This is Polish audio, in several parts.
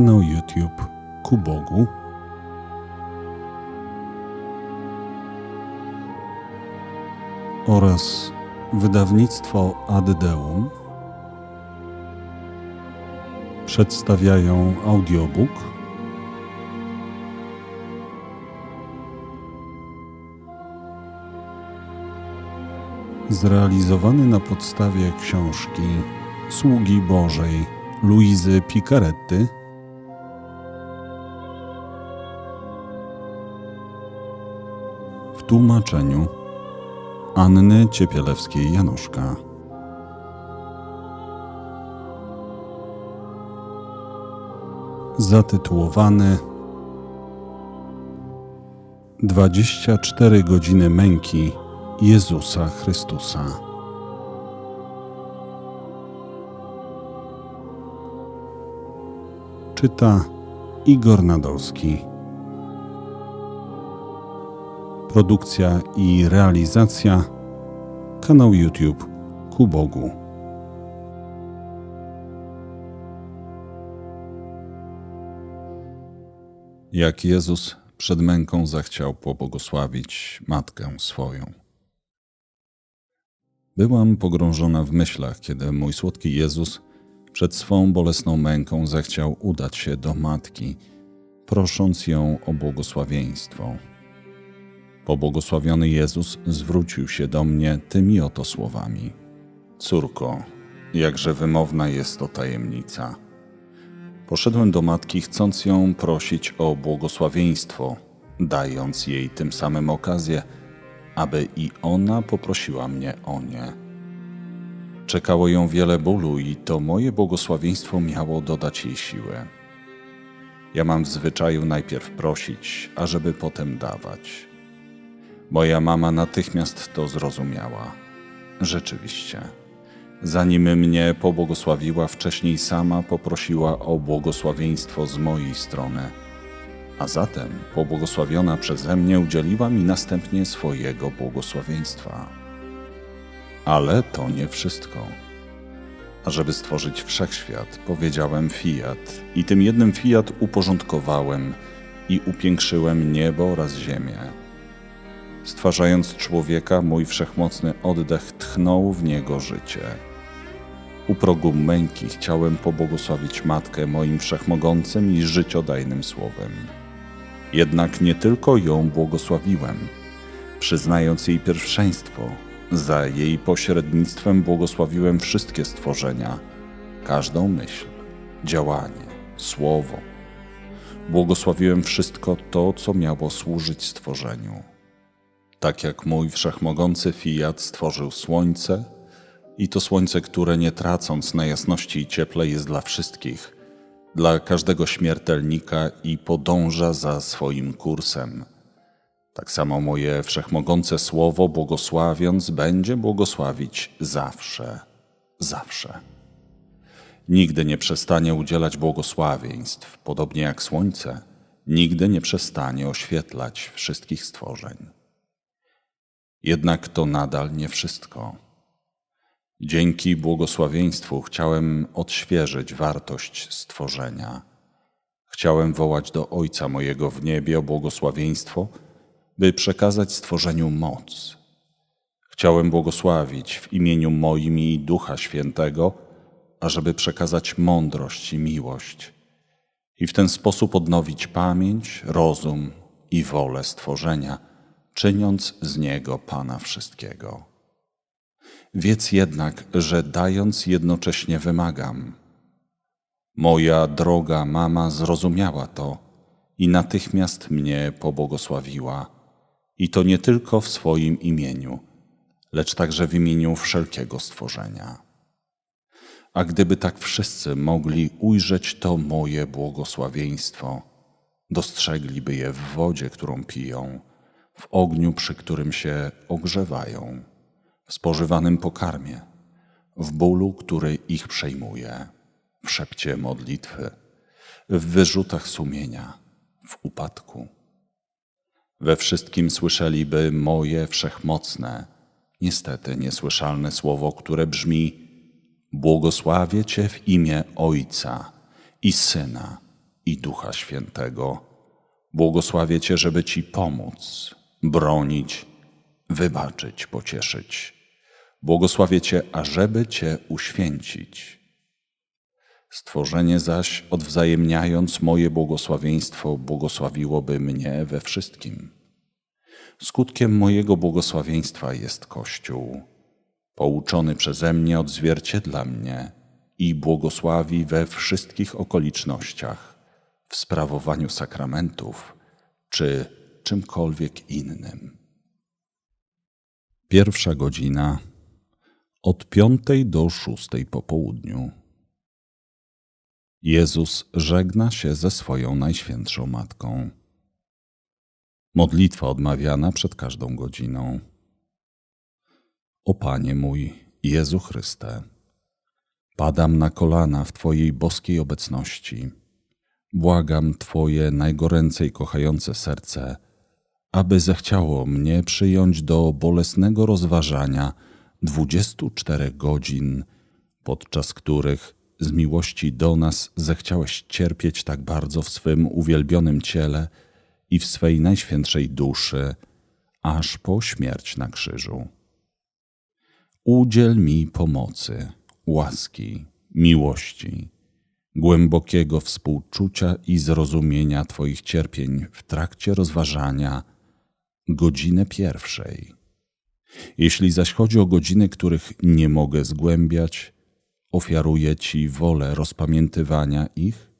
kanał YouTube Ku Bogu. Oraz wydawnictwo Addeum przedstawiają audiobook. Zrealizowany na podstawie książki Sługi Bożej Luizy Picaretty tłumaczeniu Anny Ciepielewskiej-Januszka. Zatytułowany 24 godziny męki Jezusa Chrystusa. Czyta Igor Nadolski. Produkcja i realizacja kanał YouTube Ku Bogu. Jak Jezus przed męką zechciał pobłogosławić matkę swoją. Byłam pogrążona w myślach, kiedy mój słodki Jezus przed swą bolesną męką zechciał udać się do matki, prosząc ją o błogosławieństwo. Pobłogosławiony Jezus zwrócił się do mnie tymi oto słowami: Córko, jakże wymowna jest to tajemnica. Poszedłem do matki, chcąc ją prosić o błogosławieństwo, dając jej tym samym okazję, aby i ona poprosiła mnie o nie. Czekało ją wiele bólu i to moje błogosławieństwo miało dodać jej siłę. Ja mam w zwyczaju najpierw prosić, ażeby potem dawać. Moja mama natychmiast to zrozumiała. Rzeczywiście. Zanim mnie pobłogosławiła, wcześniej sama poprosiła o błogosławieństwo z mojej strony, a zatem pobłogosławiona przeze mnie udzieliła mi następnie swojego błogosławieństwa. Ale to nie wszystko. Ażeby stworzyć wszechświat, powiedziałem fiat, i tym jednym fiat uporządkowałem i upiększyłem niebo oraz ziemię. Stwarzając człowieka, mój wszechmocny oddech tchnął w niego życie. U progu męki chciałem pobłogosławić Matkę moim wszechmogącym i życiodajnym słowem. Jednak nie tylko ją błogosławiłem, przyznając jej pierwszeństwo, za jej pośrednictwem błogosławiłem wszystkie stworzenia, każdą myśl, działanie, słowo. Błogosławiłem wszystko to, co miało służyć stworzeniu. Tak jak mój wszechmogący fiat stworzył słońce, i to słońce, które nie tracąc na jasności i cieple jest dla wszystkich, dla każdego śmiertelnika i podąża za swoim kursem. Tak samo moje wszechmogące słowo, błogosławiąc, będzie błogosławić zawsze, zawsze. Nigdy nie przestanie udzielać błogosławieństw, podobnie jak słońce, nigdy nie przestanie oświetlać wszystkich stworzeń. Jednak to nadal nie wszystko. Dzięki błogosławieństwu chciałem odświeżyć wartość stworzenia. Chciałem wołać do Ojca mojego w niebie o błogosławieństwo, by przekazać stworzeniu moc. Chciałem błogosławić w imieniu moim i Ducha Świętego, ażeby przekazać mądrość i miłość i w ten sposób odnowić pamięć, rozum i wolę stworzenia, czyniąc z niego Pana wszystkiego. Wiedz jednak, że dając jednocześnie wymagam. Moja droga mama zrozumiała to i natychmiast mnie pobłogosławiła, i to nie tylko w swoim imieniu, lecz także w imieniu wszelkiego stworzenia. A gdyby tak wszyscy mogli ujrzeć to moje błogosławieństwo, dostrzegliby je w wodzie, którą piją, w ogniu, przy którym się ogrzewają w spożywanym pokarmie, w bólu, który ich przejmuje, w szepcie modlitwy, w wyrzutach sumienia, w upadku. We wszystkim słyszeliby moje wszechmocne, niestety niesłyszalne słowo, które brzmi: Błogosławię Cię w imię Ojca i Syna i Ducha Świętego. Błogosławię Cię, żeby Ci pomóc, bronić, wybaczyć, pocieszyć. Błogosławię Cię, ażeby Cię uświęcić. Stworzenie zaś, odwzajemniając moje błogosławieństwo, błogosławiłoby mnie we wszystkim. Skutkiem mojego błogosławieństwa jest Kościół. Pouczony przeze mnie odzwierciedla mnie i błogosławi we wszystkich okolicznościach, w sprawowaniu sakramentów czy czymkolwiek innym. Pierwsza godzina od piątej do szóstej po południu. Jezus żegna się ze swoją najświętszą matką. Modlitwa odmawiana przed każdą godziną. O Panie mój, Jezu Chryste, padam na kolana w Twojej boskiej obecności. Błagam Twoje najgoręcej kochające serce, aby zechciało mnie przyjąć do bolesnego rozważania dwudziestu czterech godzin, podczas których z miłości do nas zechciałeś cierpieć tak bardzo w swym uwielbionym ciele i w swej najświętszej duszy, aż po śmierć na krzyżu. Udziel mi pomocy, łaski, miłości, głębokiego współczucia i zrozumienia Twoich cierpień w trakcie rozważania godziny pierwszej. Jeśli zaś chodzi o godziny, których nie mogę zgłębiać, ofiaruję Ci wolę rozpamiętywania ich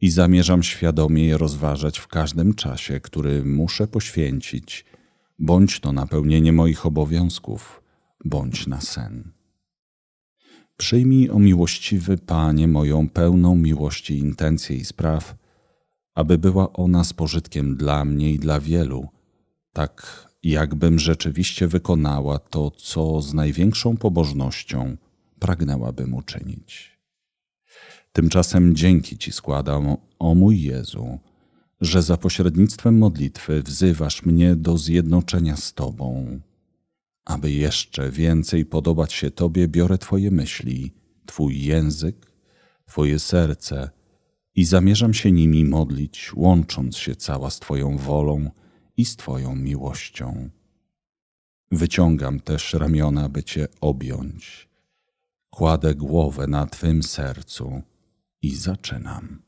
i zamierzam świadomie je rozważać w każdym czasie, który muszę poświęcić, bądź to na pełnienie moich obowiązków, bądź na sen. Przyjmij, o miłościwy Panie, moją pełną miłości intencję i spraw, aby była ona z pożytkiem dla mnie i dla wielu, tak jakbym rzeczywiście wykonała to, co z największą pobożnością pragnęłabym uczynić. Tymczasem dzięki Ci składam, o mój Jezu, że za pośrednictwem modlitwy wzywasz mnie do zjednoczenia z Tobą. Aby jeszcze więcej podobać się Tobie, biorę Twoje myśli, Twój język, Twoje serce i zamierzam się nimi modlić, łącząc się cała z Twoją wolą i z Twoją miłością. Wyciągam też ramiona, by Cię objąć. Kładę głowę na Twym sercu i zaczynam.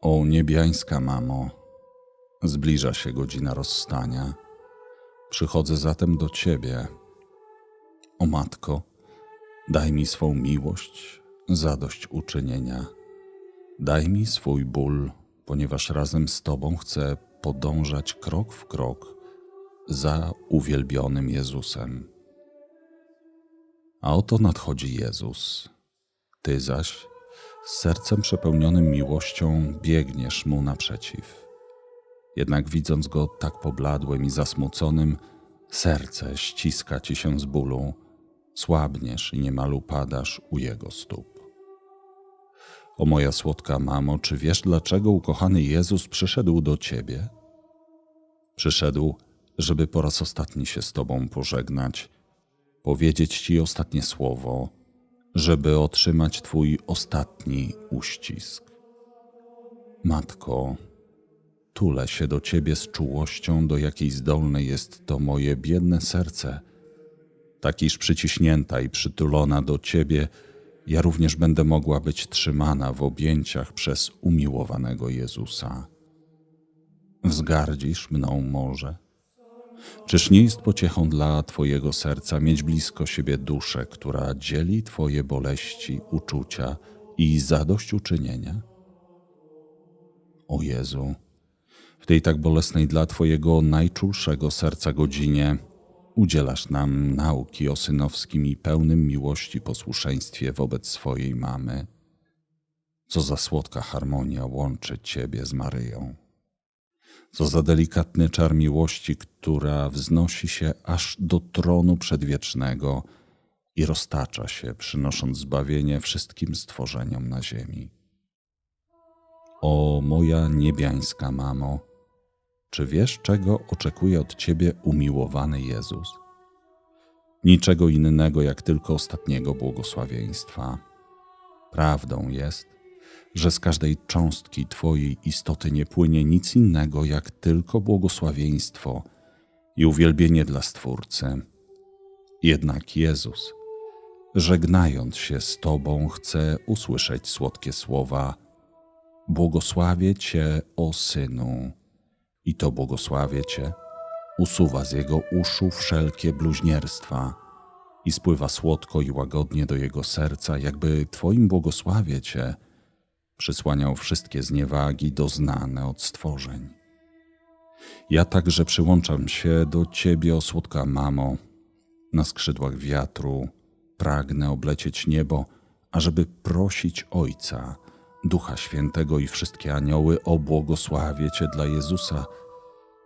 O niebiańska mamo, zbliża się godzina rozstania. Przychodzę zatem do Ciebie. O matko, daj mi swą miłość, zadość uczynienia. Daj mi swój ból, ponieważ razem z Tobą chcę podążać krok w krok za uwielbionym Jezusem. A oto nadchodzi Jezus. Ty zaś, z sercem przepełnionym miłością, biegniesz mu naprzeciw. Jednak widząc go tak pobladłym i zasmuconym, serce ściska ci się z bólu, słabniesz i niemal upadasz u jego stóp. O moja słodka mamo, czy wiesz, dlaczego ukochany Jezus przyszedł do ciebie? Przyszedł, żeby po raz ostatni się z tobą pożegnać, powiedzieć ci ostatnie słowo, żeby otrzymać twój ostatni uścisk. Matko, tulę się do ciebie z czułością, do jakiej zdolne jest to moje biedne serce, tak iż przyciśnięta i przytulona do ciebie, ja również będę mogła być trzymana w objęciach przez umiłowanego Jezusa. Wzgardzisz mną może? Czyż nie jest pociechą dla Twojego serca mieć blisko siebie duszę, która dzieli Twoje boleści, uczucia i zadośćuczynienia? O Jezu, w tej tak bolesnej dla Twojego najczulszego serca godzinie udzielasz nam nauki o synowskim i pełnym miłości posłuszeństwie wobec swojej mamy. Co za słodka harmonia łączy Ciebie z Maryją. Co za delikatny czar miłości, która wznosi się aż do tronu przedwiecznego i roztacza się, przynosząc zbawienie wszystkim stworzeniom na ziemi. O moja niebiańska mamo, czy wiesz, czego oczekuje od ciebie umiłowany Jezus? Niczego innego, jak tylko ostatniego błogosławieństwa. Prawdą jest, że z każdej cząstki Twojej istoty nie płynie nic innego, jak tylko błogosławieństwo i uwielbienie dla Stwórcy. Jednak Jezus, żegnając się z Tobą, chce usłyszeć słodkie słowa: Błogosławię Cię, o synu, i to błogosławię Cię usuwa z jego uszu wszelkie bluźnierstwa i spływa słodko i łagodnie do jego serca, jakby Twoim błogosławie Cię przysłaniał wszystkie zniewagi doznane od stworzeń. Ja także przyłączam się do Ciebie, o słodka mamo, na skrzydłach wiatru, pragnę oblecieć niebo, ażeby prosić Ojca, Ducha Świętego i wszystkie anioły o błogosławie Cię dla Jezusa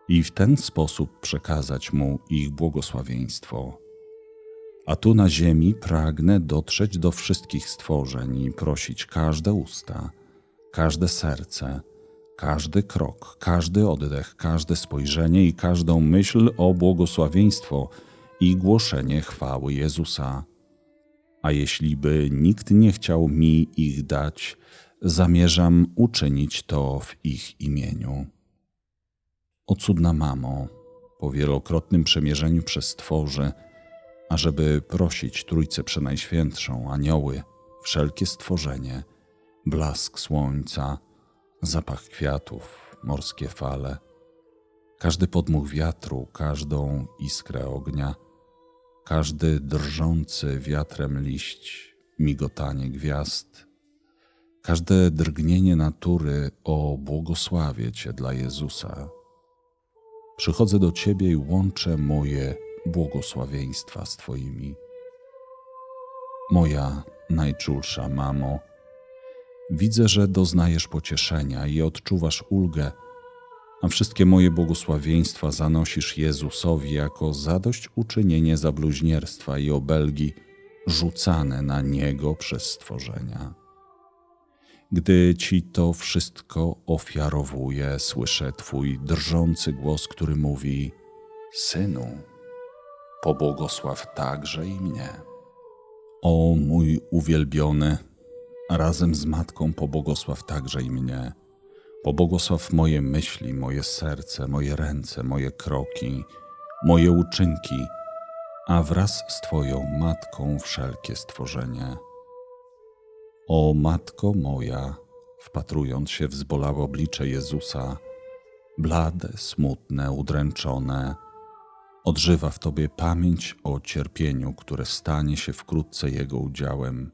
i w ten sposób przekazać Mu ich błogosławieństwo. A tu na ziemi pragnę dotrzeć do wszystkich stworzeń i prosić każde usta, każde serce, każdy krok, każdy oddech, każde spojrzenie i każdą myśl o błogosławieństwo i głoszenie chwały Jezusa. A jeśli by nikt nie chciał mi ich dać, zamierzam uczynić to w ich imieniu. O cudna mamo, po wielokrotnym przemierzeniu przez stworzy, ażeby prosić Trójcę Przenajświętszą, anioły, wszelkie stworzenie, blask słońca, zapach kwiatów, morskie fale, każdy podmuch wiatru, każdą iskrę ognia, każdy drżący wiatrem liść, migotanie gwiazd, każde drgnienie natury o błogosławie Cię dla Jezusa. Przychodzę do Ciebie i łączę moje błogosławieństwa z Twoimi. Moja najczulsza mamo, widzę, że doznajesz pocieszenia i odczuwasz ulgę, a wszystkie moje błogosławieństwa zanosisz Jezusowi jako zadośćuczynienie za bluźnierstwa i obelgi rzucane na Niego przez stworzenia. Gdy Ci to wszystko ofiarowuję, słyszę Twój drżący głos, który mówi: Synu, pobłogosław także i mnie. O mój uwielbiony, razem z Matką pobłogosław także i mnie. Pobłogosław moje myśli, moje serce, moje ręce, moje kroki, moje uczynki, a wraz z Twoją Matką wszelkie stworzenie. O Matko moja, wpatrując się w zbolałe oblicze Jezusa, blade, smutne, udręczone, odżywa w Tobie pamięć o cierpieniu, które stanie się wkrótce Jego udziałem.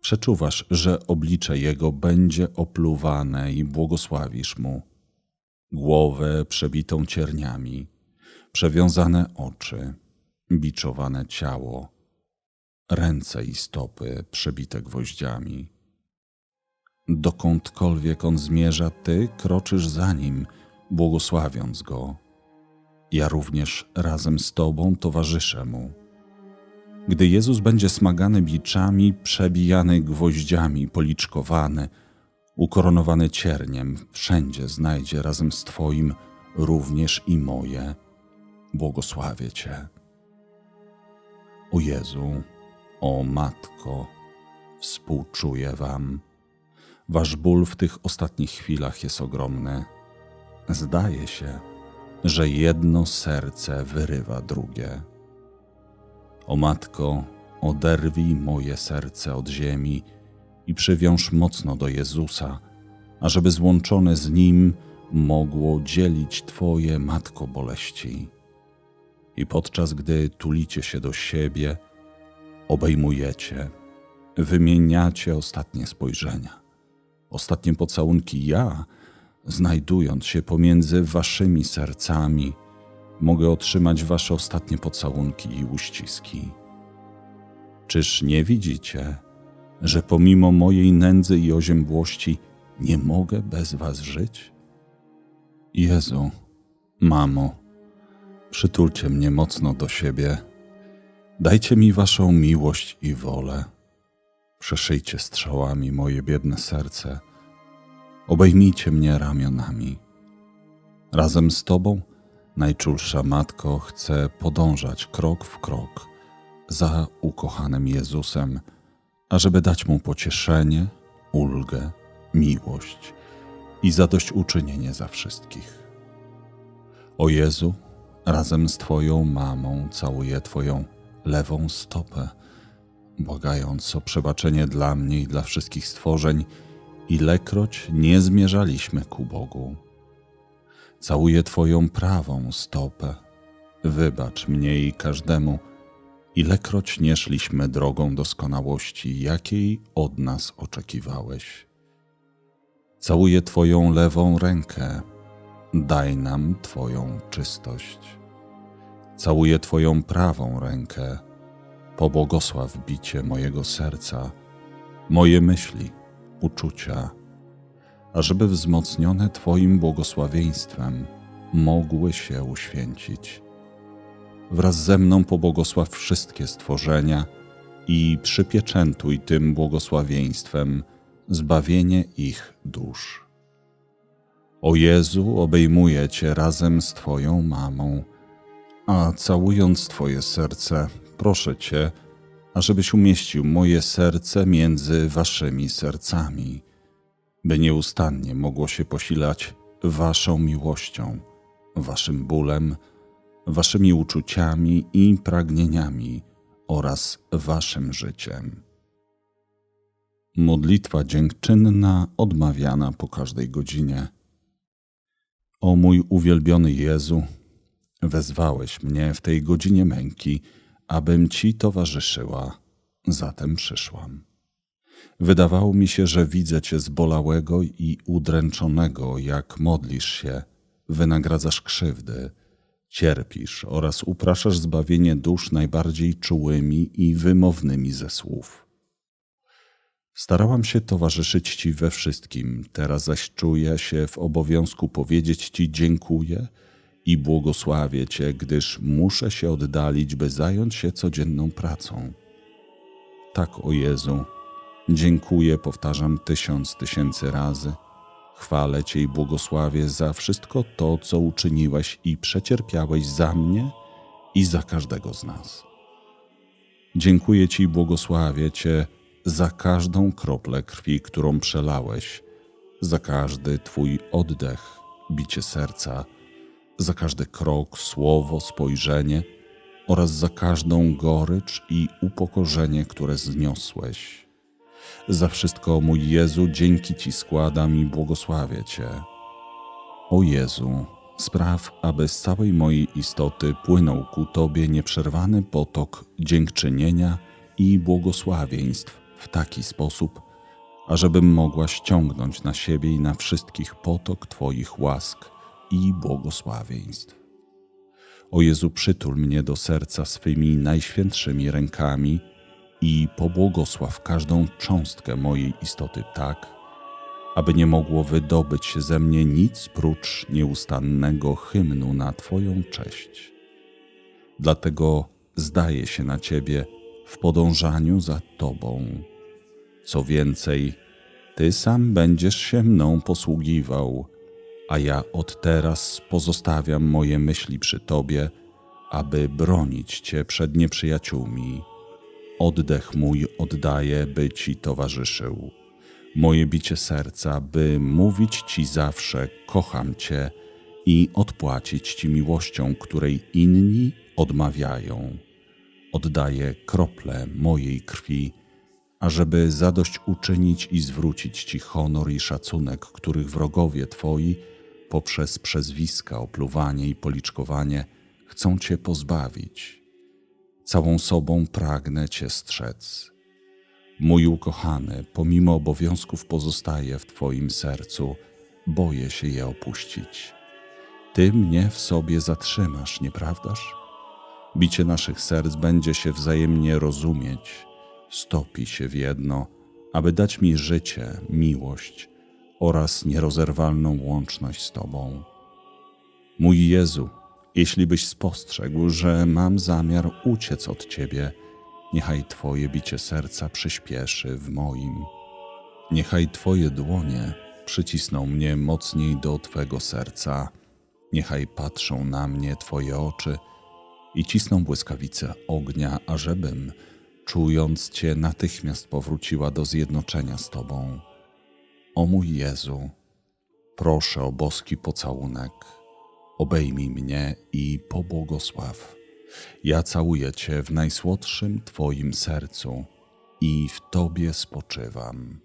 Przeczuwasz, że oblicze Jego będzie opluwane i błogosławisz Mu. Głowę przebitą cierniami, przewiązane oczy, biczowane ciało, ręce i stopy przebite gwoździami. Dokądkolwiek on zmierza, ty kroczysz za nim, błogosławiąc go. Ja również razem z tobą towarzyszę mu. Gdy Jezus będzie smagany biczami, przebijany gwoździami, policzkowany, ukoronowany cierniem, wszędzie znajdzie razem z Twoim również i moje. Błogosławię Cię. O Jezu, o Matko, współczuję Wam. Wasz ból w tych ostatnich chwilach jest ogromny. Zdaje się, że jedno serce wyrywa drugie. O Matko, oderwij moje serce od ziemi i przywiąż mocno do Jezusa, ażeby złączone z Nim mogło dzielić Twoje, Matko, boleści. I podczas gdy tulicie się do siebie, obejmujecie, wymieniacie ostatnie spojrzenia, ostatnie pocałunki ja, znajdując się pomiędzy waszymi sercami, mogę otrzymać wasze ostatnie pocałunki i uściski. Czyż nie widzicie, że pomimo mojej nędzy i oziębłości nie mogę bez was żyć? Jezu, mamo, przytulcie mnie mocno do siebie Dajcie mi waszą miłość i wolę. Przeszyjcie strzałami moje biedne serce. Obejmijcie mnie ramionami. Razem z Tobą, najczulsza Matko, chcę podążać krok w krok za ukochanym Jezusem, ażeby dać Mu pocieszenie, ulgę, miłość i zadośćuczynienie za wszystkich. O Jezu, razem z Twoją mamą całuję Twoją lewą stopę, błagając o przebaczenie dla mnie i dla wszystkich stworzeń, ilekroć nie zmierzaliśmy ku Bogu. Całuję Twoją prawą stopę, wybacz mnie i każdemu, ilekroć nie szliśmy drogą doskonałości, jakiej od nas oczekiwałeś. Całuję Twoją lewą rękę, daj nam Twoją czystość. Całuję Twoją prawą rękę, pobłogosław bicie mojego serca, moje myśli, uczucia, ażeby wzmocnione Twoim błogosławieństwem mogły się uświęcić. Wraz ze mną pobłogosław wszystkie stworzenia i przypieczętuj tym błogosławieństwem zbawienie ich dusz. O Jezu, obejmuję Cię razem z Twoją mamą, a całując Twoje serce, proszę Cię, ażebyś umieścił moje serce między Waszymi sercami, by nieustannie mogło się posilać Waszą miłością, Waszym bólem, Waszymi uczuciami i pragnieniami oraz Waszym życiem. Modlitwa dziękczynna odmawiana po każdej godzinie. O mój uwielbiony Jezu, wezwałeś mnie w tej godzinie męki, abym Ci towarzyszyła, zatem przyszłam. Wydawało mi się, że widzę Cię zbolałego i udręczonego, jak modlisz się, wynagradzasz krzywdy, cierpisz oraz upraszasz zbawienie dusz najbardziej czułymi i wymownymi ze słów. Starałam się towarzyszyć Ci we wszystkim, teraz zaś czuję się w obowiązku powiedzieć Ci dziękuję i błogosławię Cię, gdyż muszę się oddalić, by zająć się codzienną pracą. Tak, o Jezu, dziękuję, powtarzam tysiąc tysięcy razy. Chwalę Cię i błogosławię za wszystko to, co uczyniłeś i przecierpiałeś za mnie i za każdego z nas. Dziękuję Ci i błogosławię Cię za każdą kroplę krwi, którą przelałeś, za każdy Twój oddech, bicie serca, za każdy krok, słowo, spojrzenie oraz za każdą gorycz i upokorzenie, które zniosłeś. Za wszystko, mój Jezu, dzięki Ci składam i błogosławię Cię. O Jezu, spraw, aby z całej mojej istoty płynął ku Tobie nieprzerwany potok dziękczynienia i błogosławieństw w taki sposób, ażebym mogła ściągnąć na siebie i na wszystkich potok Twoich łask i błogosławieństw. O Jezu, przytul mnie do serca swymi najświętszymi rękami i pobłogosław każdą cząstkę mojej istoty tak, aby nie mogło wydobyć się ze mnie nic prócz nieustannego hymnu na Twoją cześć. Dlatego zdaję się na Ciebie w podążaniu za Tobą. Co więcej, Ty sam będziesz się mną posługiwał, a ja od teraz pozostawiam moje myśli przy Tobie, aby bronić Cię przed nieprzyjaciółmi. Oddech mój oddaję, by Ci towarzyszył. Moje bicie serca, by mówić Ci zawsze kocham Cię i odpłacić Ci miłością, której inni odmawiają. Oddaję krople mojej krwi, ażeby zadość uczynić i zwrócić Ci honor i szacunek, których wrogowie Twoi poprzez przezwiska, opluwanie i policzkowanie chcą Cię pozbawić. Całą sobą pragnę Cię strzec. Mój ukochany, pomimo obowiązków pozostaje w Twoim sercu, boję się je opuścić. Ty mnie w sobie zatrzymasz, nieprawdaż? Bicie naszych serc będzie się wzajemnie rozumieć, stopi się w jedno, aby dać mi życie, miłość oraz nierozerwalną łączność z Tobą. Mój Jezu, jeśli byś spostrzegł, że mam zamiar uciec od Ciebie, niechaj Twoje bicie serca przyspieszy w moim. Niechaj Twoje dłonie przycisną mnie mocniej do Twego serca, niechaj patrzą na mnie Twoje oczy i cisną błyskawice ognia, ażebym, czując Cię, natychmiast powróciła do zjednoczenia z Tobą. O mój Jezu, proszę o boski pocałunek, obejmij mnie i pobłogosław. Ja całuję Cię w najsłodszym Twoim sercu i w Tobie spoczywam.